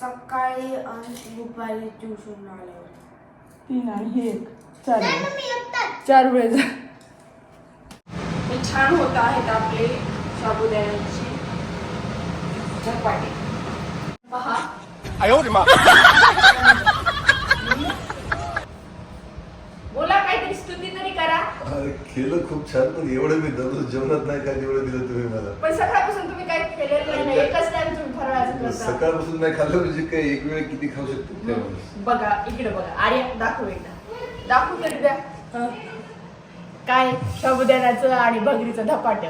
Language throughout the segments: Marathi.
सकाळी आणि दुपारी ट्युशन आल्यावर तीन आणि हे एक. चार. चार वेळेस हे छान होत आहेत आपले साबुदाण्याची झपाटे बोला काहीतरी स्तुती तरी करा. अरे केलं खूप छान पण एवढं मी दररोज जेवणात नाही काय एवढं दिलं तुम्ही मला? पण सकाळपासून तुम्ही काही केलेलं नाही एकच टाइम तुम्ही फराळाचं करता. सकाळपासून नाही खाल्लं म्हणजे काय एक वेळ किती खाऊ शकतो? माणूस? बघा इकडे बघा. आर्या दाखव एकदा. दाखवू तरी द्या. हं. काय साबुदाण्याचं आणि भगरीचं धपाट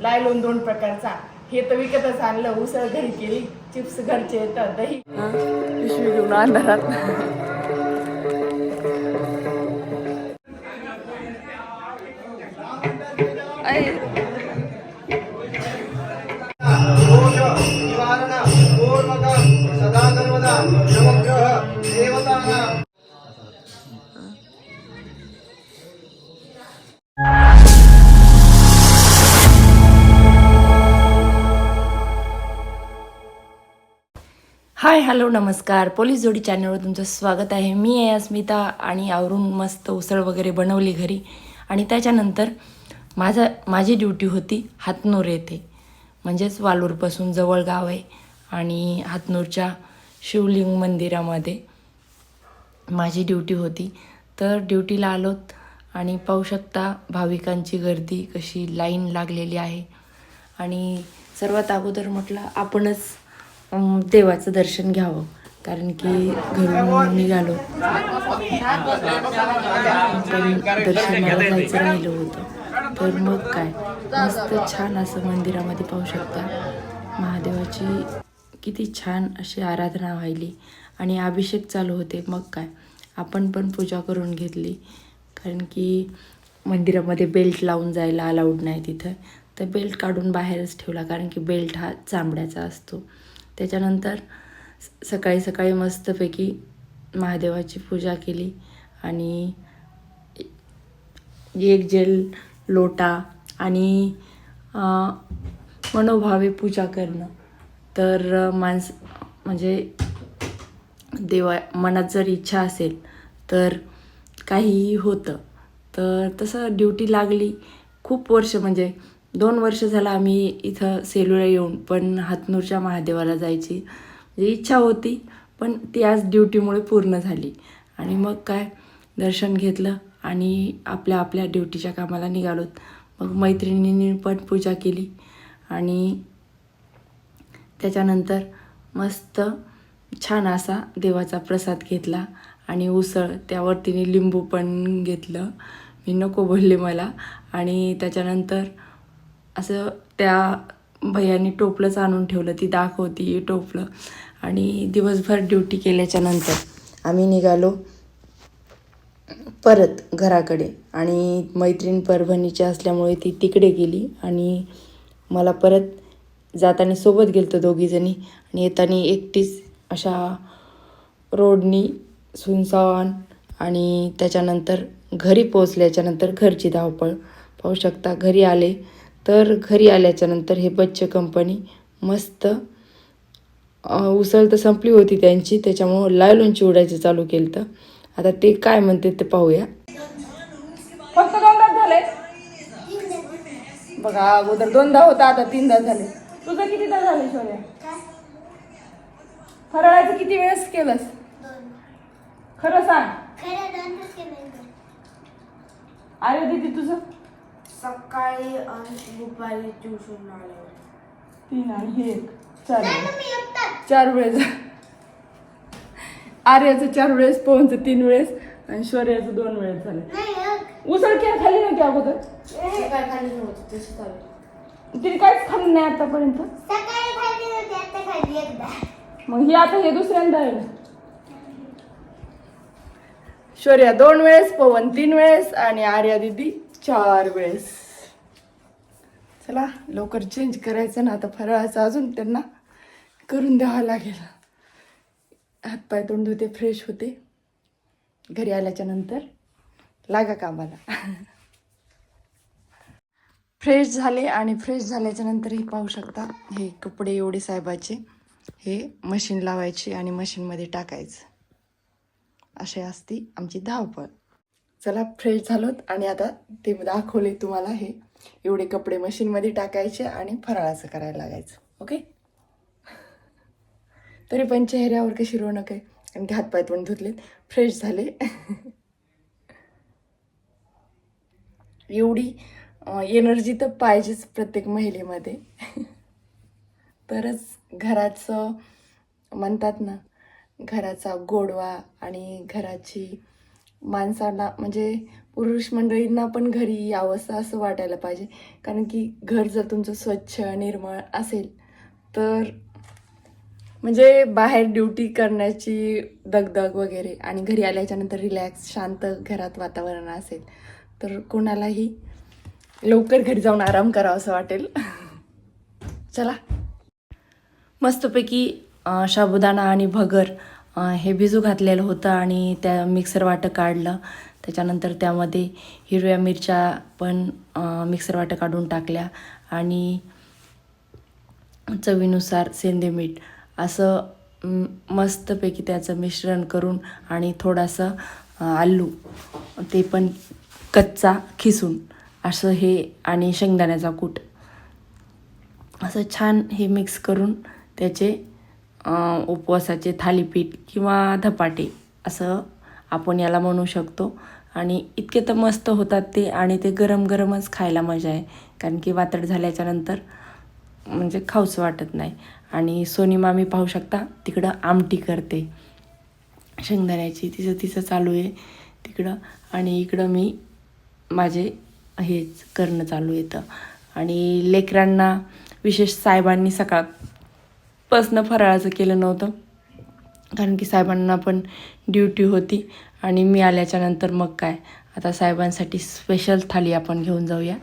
लायलोन दोन प्रकारचा. हे तर विकतच आणलं उसळ घरी केली. चिप्स घरचे येतात दही पिशवी घेऊन अंधारात हाय हॅलो नमस्कार. पोलीस जोडी चॅनलवर तुमचं स्वागत आहे. मी आहे अस्मिता आणि आवरून मस्त उसळ वगैरे बनवली घरी. आणि त्याच्यानंतर माझा माझी ड्युटी होती हातनूर येथे. म्हणजेच वालूरपासून जवळ गाव आहे. आणि हातनूरच्या शिवलिंग मंदिरामध्ये माझी ड्युटी होती. तर ड्युटीला आलोत आणि पाहू शकता भाविकांची गर्दी कशी लाईन लागलेली आहे. आणि सर्वात अगोदर म्हटलं आपणच देवाचं दर्शन घ्यावं. कारण की घरून निघालो दर्शनाला जायचं राहिलं होतं. तर मग काय? मस्त छान असं मंदिरामध्ये पाहू शकता. महादेवाची किती छान अशी आराधना व्हायली. आणि अभिषेक चालू होते. मग काय? आपण पण पूजा करून घेतली. कारण की मंदिरामध्ये बेल्ट लावून जायला अलाउड नाही तिथं. तर बेल्ट काढून बाहेरच ठेवला. कारण की बेल्ट हा चांबड्याचा असतो. त्याच्यानंतर स- सकाळी सकाळी मस्तपैकी महादेवाची पूजा केली आणि एक जेल लोटा आणि मनोभावे पूजा करणं. तर माणस म्हणजे देवा मनात जर इच्छा असेल तर काहीही होतं. तर तसं ड्युटी लागली. खूप वर्ष म्हणजे दोन वर्ष झालं आम्ही इथं सेलूला येऊन पण हातनूरच्या महादेवाला जायची म्हणजे इच्छा होती पण ती आज ड्युटीमुळे पूर्ण झाली. आणि मग काय दर्शन घेतलं आणि आपल्या आपल्या ड्युटीच्या कामाला निघालोत मग मैत्रिणींनी पण पूजा केली आणि त्याच्यानंतर मस्त छान असा देवाचा प्रसाद घेतला आणि उसळ त्यावर तिने लिंबू पण घेतलं. मी नको बोलले मला. आणि त्याच्यानंतर असं त्या भैयानी टोपलंच आणून ठेवलं ती दाखवती टोपलं. आणि दिवसभर ड्युटी केल्याच्यानंतर आम्ही निघालो परत घराकडे. आणि मैत्रीण परभणीची असल्यामुळे ती तिकडे गेली आणि मला परत जाताना सोबत गेलतो दोघीजणी आणि येताना एकटीच अशा रोडनी सुनसान आणि त्याच्यानंतर घरी पोचल्याच्यानंतर घरची धावपळ. पाहू शकता घरी आले. तर घरी आल्याच्यानंतर हे बच्चे कंपनी मस्त उसळ तर संपली होती त्यांची त्याच्यामुळं लायलोन चिवडायचं चालू केलं तर आता ते काय म्हणते ते पाहूया. फक्त दोनदाच झाले. बघा अगोदर दोनदा होता आता तीनदा झाले. तुझं कितीदा झाले शौर्य फराळाचं किती वेळेस केलंस? खरं सांग. अरे दीदी तुझं? सकाळी आणि दुपारी ट्युशन आल्यावर तीन आणि हे एक. चार वेळेस. चार वेळेस. आर्याचं चार वेळेस पोहनचं तीन वेळेस आणि शौर्याचं दोन वेळेस झाले. उसळ केळ खाल्ली ना की अगोदर? काय खाली नव्हतं चालू तिने काहीच खाल्लं नाही आतापर्यंत. सकाळी खाल्ली होती आता खाल्ली एकदा. मग ही आता हे दुसऱ्यांदा आहे. ना. शौर्या दोन वेळेस पवन तीन वेळेस आणि आर्या दिदी चार वेळेस. चला लवकर चेंज करायचं ना आता फराळाचं अजून त्यांना करून द्यावा लागेल. हातपाय तोंड धुते फ्रेश होते. घरी आल्याच्यानंतर लागा कामाला. फ्रेश झाले आणि फ्रेश झाल्याच्यानंतर हे पाहू शकता हे कपडे एवढे साहेबाचे हे मशीन लावायचे आणि मशीनमध्ये टाकायचं. असे असती आमची धावपळ. चला फ्रेश झालोत आणि आता ते दाखवले तुम्हाला हे. एवढे कपडे मशीनमध्ये टाकायचे आणि फराळाचं करायला लागायचं. ओके तरी पण चेहऱ्यावर कशी रोनक आहे? आणि की हातपाय पण धुतलेत. फ्रेश झाले. एवढी एनर्जी तर पाहिजेच प्रत्येक महिलेमध्ये. तरच घराचं म्हणतात ना घराचा गोडवा आणि घराची माणसांना म्हणजे पुरुष मंडळींना पण घरी यावंसं असं वाटायला पाहिजे. कारण की घर जर तुमचं स्वच्छ निर्मळ असेल तर म्हणजे बाहेर ड्युटी करण्याची दगदग वगैरे आणि घरी आल्याच्यानंतर रिलॅक्स शांत घरात वातावरण असेल तर कोणालाही लवकर घरी जाऊन आराम करावा असं वाटेल. चला. मस्तपैकी शाबुदाणा आणि भगर हे भिजू घातलेलं होतं आणि त्या मिक्सर वाटं काढलं. त्याच्यानंतर त्यामध्ये हिरव्या मिरच्या पण मिक्सर वाटं काढून टाकल्या आणि चवीनुसार सेंदे मीठ असं मस्तपैकी त्याचं मिश्रण करून आणि थोडासा आलू ते पण कच्चा खिसून असं हे आणि शेंगदाण्याचा कूट. असं छान हे मिक्स करून त्याचे उपवासाचे थालीपीठ किंवा धपाटे असं आपण याला म्हणू शकतो. आणि इतके तर मस्त होतात ते आणि ते गरम गरमच खायला मजा आहे. कारण की वातड झाल्याच्यानंतर म्हणजे खाऊच वाटत नाही. आणि सोनी मामी पाहू शकता तिकडं आमटी करते. शेंगदाण्याची तिचं तिचं चालू आहे तिकडं. आणि इकडं मी माझे हेच करणं चालू येतं आणि लेकरांना विशेष साहेबांनी सकाळ सकाळपासनं फराळाचं केलं नव्हतं. कारण की साहेबांना पण ड्युटी होती आणि मी आल्याच्यानंतर मग काय? आता साहेबांसाठी स्पेशल थाली आपण घेऊन जाऊया.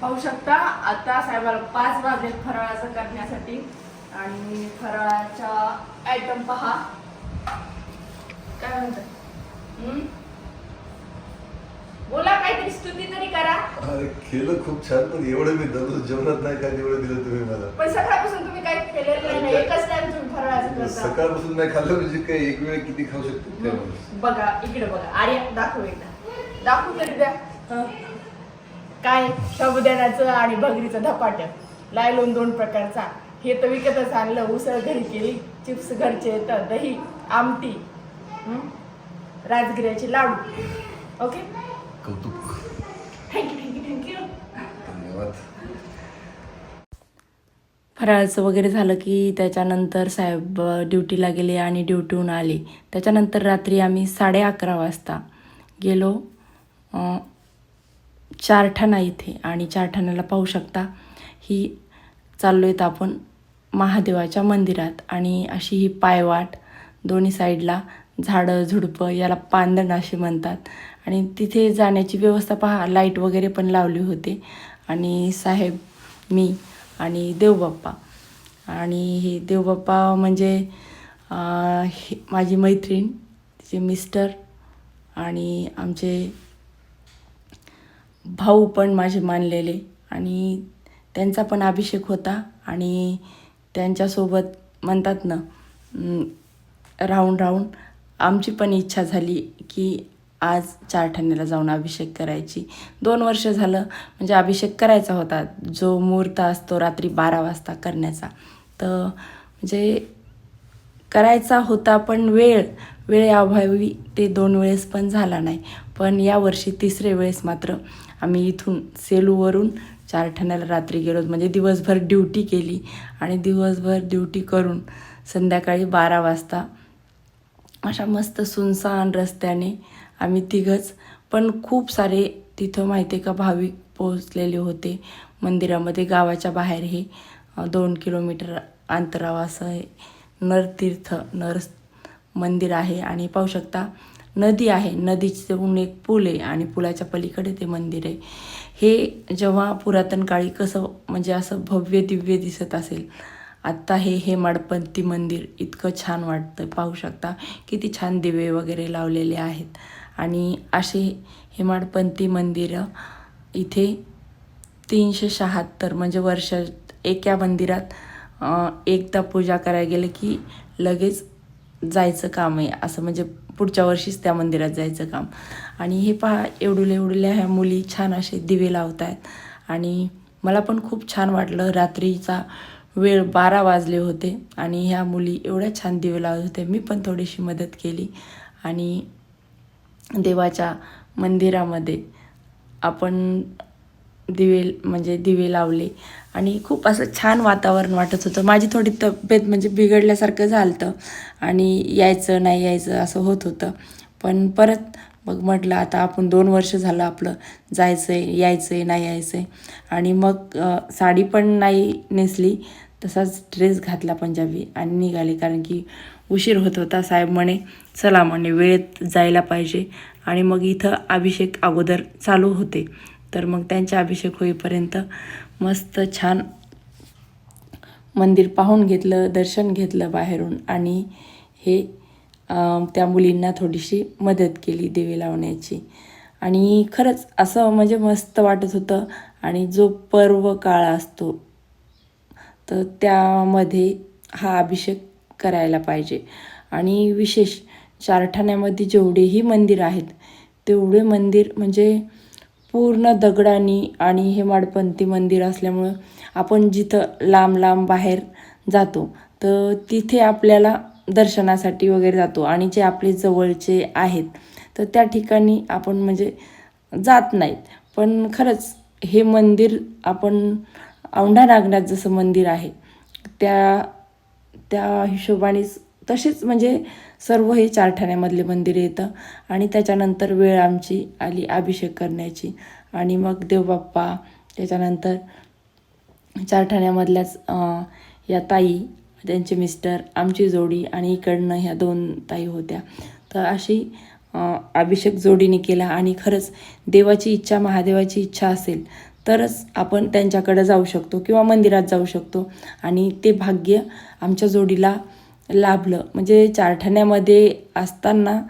पाहू शकता आता साहेबाला पाच वाजले फराळाचं करण्यासाठी. आणि फराळाच्या आयटम पहा. काय म्हणतात? बोला काहीतरी स्तुती तरी करा. अरे केलं खूप छान पण एवढं मी दररोज जेवणात नाही का? एवढं दिलं तुम्ही मला. पण सकाळपासून तुम्ही काही केलेलं नाही एकच टाइम तुम्ही फराळाचं करता. सकाळपासून नाही खाल्लं म्हणजे काय एक वेळ किती खाऊ शकतो माणूस? बघा इकडे बघा. आर्या दाखव एकदा. दाखवू तरी द्या. हं. काय? साबुदाण्याचं आणि भगरीचं धपाट लायलोन दोन प्रकारचा. हे तर विकतच आणलं. उसळ घरी केली. चिप्स घरचे तर दही आमटी हं? राजगिऱ्याचे लाडू. ओके? कौतुक. Thank you thank you thank you धन्यवाद. फराळाचं वगैरे झालं की त्याच्यानंतर साहेब ड्युटीला गेले आणि ड्युटीहून आले. त्याच्यानंतर रात्री आम्ही साडे अकरा वाजता गेलो. चारठाणा इथे आणि चारठाण्याला पाहू शकता ही चाललो आहेत आपण महादेवाच्या मंदिरात आणि अशी ही पायवाट दोन्ही साईडला झाडं झुडपं याला पांदण असे म्हणतात. आणि तिथे जाण्याची व्यवस्था पहा लाइट वगैरे पण लावली होते. आणि साहेब मी आणि देवबाप्पा. आणि हे देवबाप्पा म्हणजे हे माझी मैत्रीण तिचे मिस्टर आणि आमचे भाऊ पण माझे मानलेले. आणि त्यांचा पण अभिषेक होता आणि त्यांच्यासोबत म्हणतात ना राहून राहून आमची पण इच्छा झाली की आज चारठाण्याला जाऊन अभिषेक करायची. दोन वर्ष झालं म्हणजे अभिषेक करायचा होता. जो मुहूर्त असतो रात्री बारा वाजता करण्याचा. तर म्हणजे करायचा होता पण वेळ वेळेअभावी ते दोन वेळेस पण झाला नाही. पण यावर्षी तिसरे वेळेस मात्र आम्ही इथून सेलूवरून चारठाण्याला रात्री गेलो. म्हणजे दिवसभर ड्युटी केली आणि दिवसभर ड्युटी करून संध्याकाळी बारा वाजता अशा मस्त सुनसान रस्त्याने आम्ही तिघंच. पण खूप सारे तिथं माहिती आहे का भाविक पोहोचलेले होते मंदिरामध्ये गावाच्या बाहेर हे दोन किलोमीटर अंतरावर असं हे नरतीर्थ नर मंदिर आहे आणि पाहू शकता नदी आहे. नदीच्याहून एक पूल आहे आणि पुलाच्या पलीकडे ते मंदिर आहे. हे जेव्हा पुरातन काळी कसं म्हणजे असं भव्य दिव्य दिसत असेल आत्ता हे हेमाडपंथी मंदिर इतकं छान वाटतं पाहू शकता किती छान दिवे वगैरे लावलेले आहेत. आणि असे हेमाडपंथी मंदिरं इथे तीनशे शहात्तर म्हणजे वर्षात एका मंदिरात एकदा पूजा करायला गेलं की लगेच जायचं काम आहे. असं म्हणजे पुढच्या वर्षीच त्या मंदिरात जायचं काम. आणि हे पहा एवढुल्या एवढुल्या ह्या मुली छान असे दिवे लावत आहेत आणि मला पण खूप छान वाटलं रात्रीचा वेळ बारा वाजले होते आणि ह्या मुली एवढ्या छान दिवे लावत होते मी पण थोडीशी मदत केली आणि देवाच्या मंदिरामध्ये आपण दिवे म्हणजे दिवे लावले. आणि खूप असं छान वातावरण वाटत होतं. माझी थोडी तब्येत म्हणजे बिघडल्यासारखं झालं होतं आणि यायचं नाही यायचं असं होत होतं. पण परत मग म्हटलं आता आपण दोन वर्ष झालं आपलं जायचं आहे यायचं आहे नाही यायचं आहे आणि मग साडी पण नाही नेसली. तसाच ड्रेस घातला पंजाबी आणि निघाले. कारण की उशीर होत होता. साहेब म्हणे चला म्हणे वेळेत जायला पाहिजे. आणि मग इथं अभिषेक अगोदर चालू होते. तर मग त्यांचा अभिषेक होईपर्यंत मस्त छान मंदिर पाहून घेतलं दर्शन घेतलं बाहेरून. आणि हे त्या मुलींना थोडीशी मदत केली देवी लावण्याची. आणि खरंच असं म्हणजे मस्त वाटत होतं. आणि जो पर्व काळ असतो तर त्यामध्ये हा अभिषेक करायला पाहिजे. आणि विशेष चारठाण्यामध्ये जेवढेही मंदिर आहेत तेवढे मंदिर म्हणजे पूर्ण दगडानी आणि हे माडपंथी मंदिर असल्यामुळं आपण जिथं लांब लांब बाहेर जातो तर तिथे आपल्याला दर्शनासाठी वगैरे जातो आणि जे आपले जवळचे आहेत तर त्या ठिकाणी आपण म्हणजे जात नाहीत. पण खरंच हे मंदिर आपण औंढा नागनाथ जसं मंदिर आहे त्या त्या हिशोबानेच तसेच म्हणजे सर्व हे चार ठाण्यामधले मंदिर येतं आणि त्याच्यानंतर वेळ आमची आली अभिषेक करण्याची आणि मग देवबाप्पा त्याच्यानंतर चार ठाण्यामधल्याच या ताई त्यांचे मिस्टर आमची जोडी आणि इकडनं ह्या दोन ताई होत्या. तर अशी अभिषेक जोडीने केला आणि खरंच देवाची इच्छा महादेवाची इच्छा असेल तरच आपण त्यांच्याकडे जाऊ शकतो किंवा मंदिरात जाऊ शकतो. आणि ते भाग्य आमच्या जोडीला लाभलं. म्हणजे चारठाण्यामध्ये असताना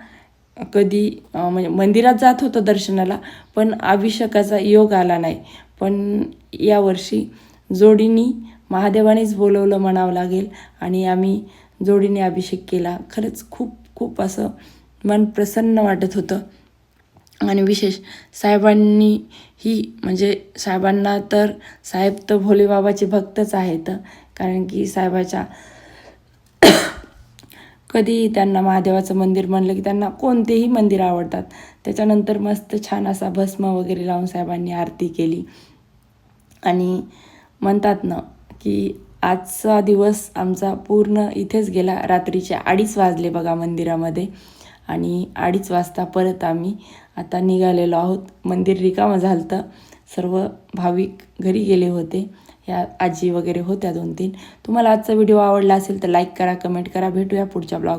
कधी म्हणजे मंदिरात जात होतं दर्शनाला पण अभिषेकाचा योग आला नाही. पण यावर्षी जोडीनी महादेवानेच बोलवलं म्हणावं लागेल आणि आम्ही जोडीने अभिषेक केला. खरंच खूप खूप असं मन प्रसन्न वाटत होतं. आणि विशेष साहेबांनी ही म्हणजे साहेबांना तर साहेब तर भोलेबाबाचे भक्तच आहेत कारण की साहेबाच्या कधीही त्यांना महादेवाचं मंदिर म्हणलं की त्यांना कोणतेही मंदिर आवडतात. त्याच्यानंतर मस्त छान असा भस्म वगैरे लावून साहेबांनी आरती केली. आणि म्हणतात ना की आजचा दिवस आमचा पूर्ण इथेच गेला. रात्रीचे अडीच वाजले बघा मंदिरामध्ये. आणि अडीच वाजता परत आम्ही आता निघालेलो आहोत. मंदिर रिकामं झालं तर सर्व भाविक घरी गेले होते. ह्या आजी वगैरे होत्या दोन तीन तुम्हाला आजचा व्हिडिओ आवडला असेल तर लाईक करा कमेंट करा. भेटूया पुढच्या ब्लॉग